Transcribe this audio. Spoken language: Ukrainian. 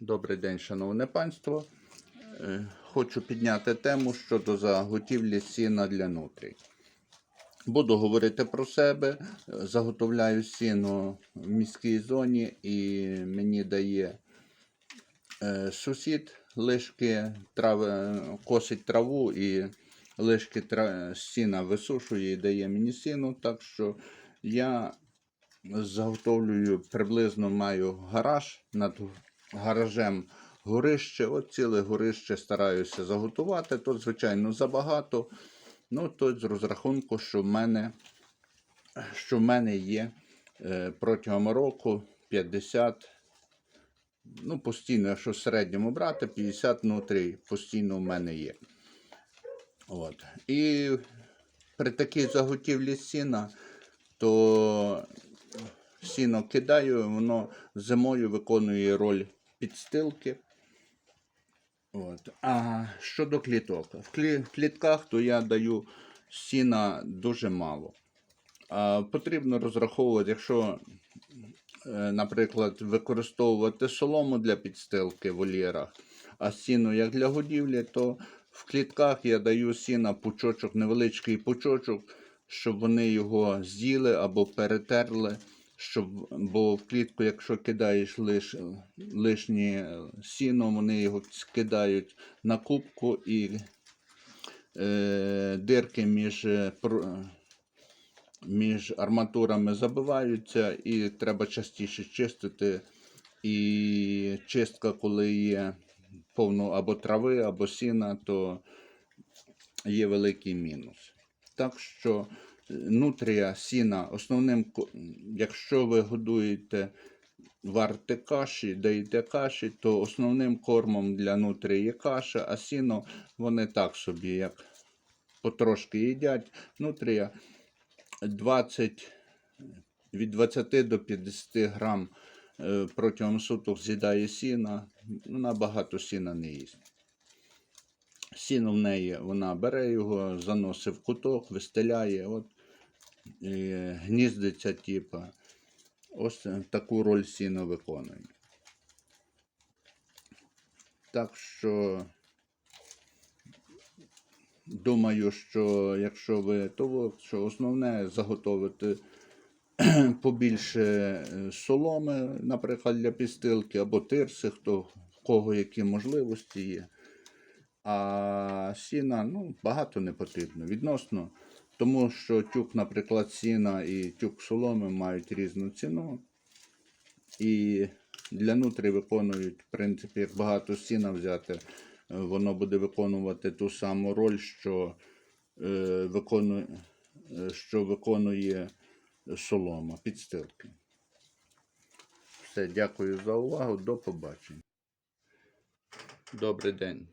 Добрий день, шановне панство. Е, Хочу підняти тему щодо заготівлі сіна для нутрій. Буду говорити про себе. Е, Заготовляю сіно в міській зоні і мені дає е, сусід лишки трави, косить траву і лишки тра- сіна висушує і дає мені сіно. Так що я заготовлюю приблизно маю гараж над гаражем горище. От ціле горище стараюся заготувати. Тут, звичайно, забагато. Ну, тут з розрахунку, що в мене, що в мене є е, протягом року 50. Ну, постійно, якщо в середньому брати, 50 внутрі постійно в мене є. От. І при такій заготівлі сіна, то сіно кидаю, воно зимою виконує роль підстилки. От. А щодо кліток. В клі- в клітках то я даю сіна дуже мало. А потрібно розраховувати, якщо, е, наприклад, використовувати солому для підстилки в вольєрах, а сіно як для годівлі, то в клітках я даю сіна пучочок, невеличкий пучочок, щоб вони його з'їли або перетерли. Щоб, бо в клітку, якщо кидаєш лиш, лишнє сіно, вони його скидають на кубку і е, дирки між, е, між арматурами забиваються, і треба частіше чистити. І чистка, коли є повно або трави, або сіна, то є великий мінус. Так що е, нутрія сіна основним, якщо ви годуєте варте каші, даєте каші, то основним кормом для нутрії є каша, а сіно вони так собі, як потрошки їдять. Нутрія 20, від 20 до 50 грам е, протягом суток з'їдає сіна, вона багато сіна не їсть. Сіно в неї вона бере його, заносить в куток, вистеляє, от, і гніздиться, типа. Ось е, таку роль сіно виконує. Так що думаю, що якщо ви того, що основне заготовити побільше е, соломи, наприклад, для підстилки, або тирси, хто в кого які можливості є. А сіна ну, багато не потрібно. Відносно, тому що тюк, наприклад, сіна і тюк соломи мають різну ціну. І для нутрі виконують, в принципі, як багато сіна взяти, е, воно буде виконувати ту саму роль, що, е, виконує, що виконує солома, підстилки. Все, дякую за увагу. До побачення. Добрий день.